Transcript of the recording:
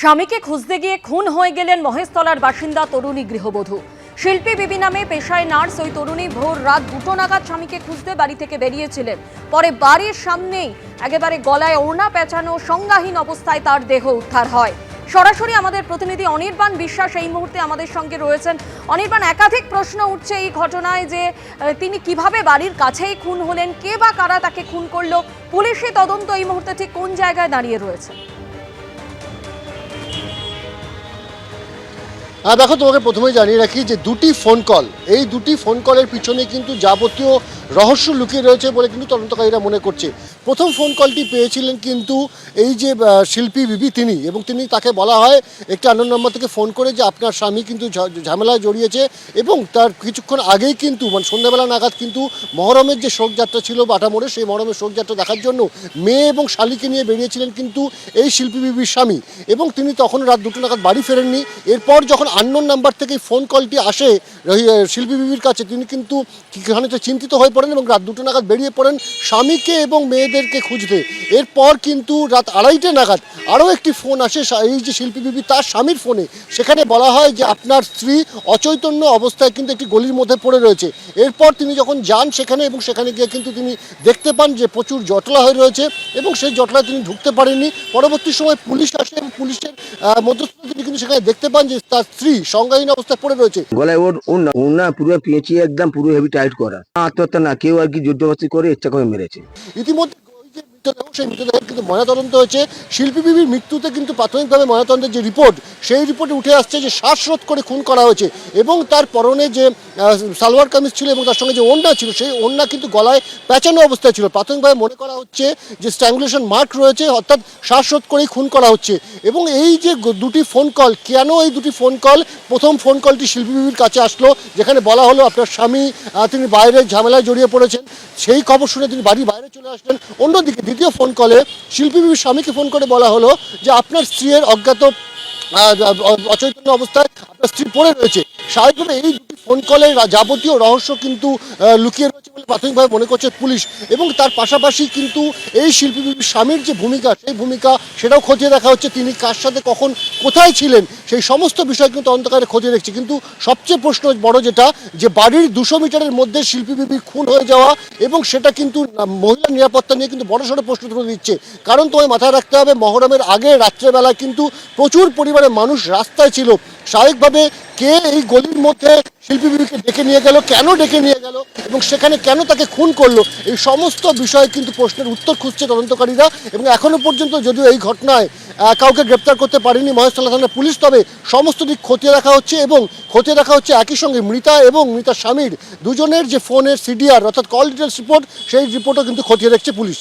স্বামীকে খুঁজতে গিয়ে খুন হয়ে গেলেন মহেশতলার বাসিন্দা তরুণী গৃহবধূ। শিল্পী বিবি নামে পেশায় নার্স ওই তরুণী ভোর রাত দুটো নাগাদ স্বামীকে খুঁজতে বাড়ি থেকে বেরিয়েছিলেন। পরে বাড়ির সামনেই একেবারে গলায় ওড়না পেঁচানো সংজ্ঞাহীন অবস্থায় তার দেহ উদ্ধার হয়। সরাসরি আমাদের প্রতিনিধি অনির্বাণ বিশ্বাস এই মুহূর্তে আমাদের সঙ্গে রয়েছেন। অনির্বাণ, একাধিক প্রশ্ন উঠছে এই ঘটনায় যে তিনি কীভাবে বাড়ির কাছেই খুন হলেন, কে বা কারা তাকে খুন করল, পুলিশি তদন্ত এই মুহূর্তে ঠিক কোন জায়গায় দাঁড়িয়ে রয়েছে? হ্যাঁ দেখো, তোমাকে প্রথমেই জানিয়ে রাখি যে দুটি ফোন কল এই দুটি ফোন কলের পিছনে কিন্তু যাবতীয় রহস্য লুকিয়ে রয়েছে বলে কিন্তু তদন্তকারীরা মনে করছে। প্রথম ফোন কলটি পেয়েছিলেন কিন্তু এই যে শিল্পী বিবি তিনি এবং তিনি তাকে বলা হয় একটি আনন্দ নম্বর থেকে ফোন করে যে আপনার স্বামী কিন্তু ঝামেলায় জড়িয়েছে এবং তার কিছুক্ষণ আগেই কিন্তু মানে সন্ধ্যাবেলা নাগাদ কিন্তু মহরমের যে শোকযাত্রা ছিল বাটামোড়ে, সেই মহরমের শোকযাত্রা দেখার জন্য মেয়ে এবং শালিকে নিয়ে বেরিয়েছিলেন কিন্তু এই শিল্পী বিবির স্বামী এবং তিনি তখন রাত দুটো নাগাদ বাড়ি ফেরেননি। এরপর যখন আননোন নাম্বার থেকে ফোন কলটি আসে শিল্পী বিবির কাছে। তিনি কিন্তু খানিকটা চিন্তিত হয়ে পড়েন এবং রাত দুটো নাগাদ বেরিয়ে পড়েন স্বামীকে এবং মেয়েদেরকে খুঁজতে। এরপর কিন্তু রাত আড়াইটে নাগাদ আরও একটি ফোন আসে এই যে শিল্পী বিবি তার স্বামীর ফোনে। সেখানে বলা হয় যে আপনার স্ত্রী অচৈতন্য অবস্থায় কিন্তু একটি গলির মধ্যে পড়ে রয়েছে। এরপর তিনি যখন যান সেখানে এবং সেখানে গিয়ে কিন্তু তিনি দেখতে পান যে প্রচুর জটলা হয়ে রয়েছে এবং সেই জটলায় তিনি ঢুকতে পারেননি। পরবর্তী সময় পুলিশ আসে এবং পুলিশের আহ, মধ্যস্থতা তিনি সেখানে দেখতে পান যে তার স্ত্রী সংজ্ঞাহীন অবস্থায় পড়ে রয়েছে। গলায় ওর ওনা পুরো পেঁচিয়ে একদম পুরো হেভি টাইট করা। আত্মহত্যা না কেউ আর কি যুদ্ধবাসী করে ইচ্ছা করে মেরেছে। ইতিমধ্যে মৃতদেহ সেই মৃতদেহের কিন্তু ময়নাতদন্ত হয়েছে। শিল্পী বিবির মৃত্যুতে কিন্তু প্রাথমিকভাবে ময়নাতদন্তের যে রিপোর্ট, সেই রিপোর্টে উঠে আসছে যে শ্বাসরোধ করে খুন করা হয়েছে এবং তার পরনে যে সালোয়ার কামিজ ছিল এবং তার সঙ্গে যে ওড়না ছিল, সেই ওড়না কিন্তু গলায় পেঁচানো অবস্থায় ছিল। প্রাথমিকভাবে মনে করা হচ্ছে যে স্ট্যাঙ্গুলেশন মার্ক রয়েছে, অর্থাৎ শ্বাসরোধ করেই খুন করা হচ্ছে। এবং এই যে দুটি ফোন কল, কেন এই দুটি ফোন কল? প্রথম ফোন কলটি শিল্পী বিবির কাছে আসলো, যেখানে বলা হলো, আপনার স্বামী তিনি বাইরে ঝামেলায় জড়িয়ে পড়েছেন। সেই খবর শুনে তিনি বাড়ির বাইরে চলে আসলেন। অন্যদিকে দ্বিতীয় ফোন কলে শিল্পী বিবির স্বামীকে ফোন করে বলা হলো যে আপনার স্ত্রীর অজ্ঞাত অচৈতন্য অবস্থায় আপনার স্ত্রী পড়ে রয়েছে। স্বাভাবিকভাবে এই দুটি ফোন কলের যাবতীয় রহস্য কিন্তু লুকিয়ে রয়েছে বলে প্রাথমিকভাবে মনে করছে পুলিশ। এবং তার পাশাপাশি কিন্তু এই শিল্পী স্বামীর যে ভূমিকা, সেই ভূমিকা সেটাও খতিয়ে দেখা হচ্ছে। তিনি কার সাথে, কখন, কোথায় ছিলেন? সেই সমস্ত বিষয় কিন্তু তদন্তকারী খতিয়ে দেখছে। কিন্তু সবচেয়ে প্রশ্ন বড় যেটা, যে বাড়ির দুশো মিটারের মধ্যে শিল্পী খুন হয়ে যাওয়া এবং সেটা কিন্তু মহিলার নিরাপত্তা নিয়ে কিন্তু বড়সড় প্রশ্ন তুলে দিচ্ছে। কারণ তোমায় মাথায় রাখতে হবে, মহরমের আগে রাত্রেবেলা কিন্তু প্রচুর পরিমাণে মানুষ রাস্তায় ছিল। স্বাভাবিকভাবে কে এই গলির মধ্যে শিল্পী বিবিকে ডেকে নিয়ে গেল, কেন ডেকে নিয়ে গেল এবং সেখানে কেন তাকে খুন করল, এই সমস্ত বিষয়ে কিন্তু প্রশ্নের উত্তর খুঁজছে তদন্তকারীরা এবং এখনও পর্যন্ত যদিও এই ঘটনায় কাউকে গ্রেপ্তার করতে পারেনি মহেশতলা থানার পুলিশ, তবে সমস্ত দিক খতিয়ে রাখা হচ্ছে এবং খতিয়ে রাখা হচ্ছে একই সঙ্গে মৃতা এবং মৃতার স্বামীর। দুজনের যে ফোনের সিডিআর, অর্থাৎ কল ডিটেলস রিপোর্ট সেই রিপোর্টও কিন্তু খতিয়ে রাখছে পুলিশ।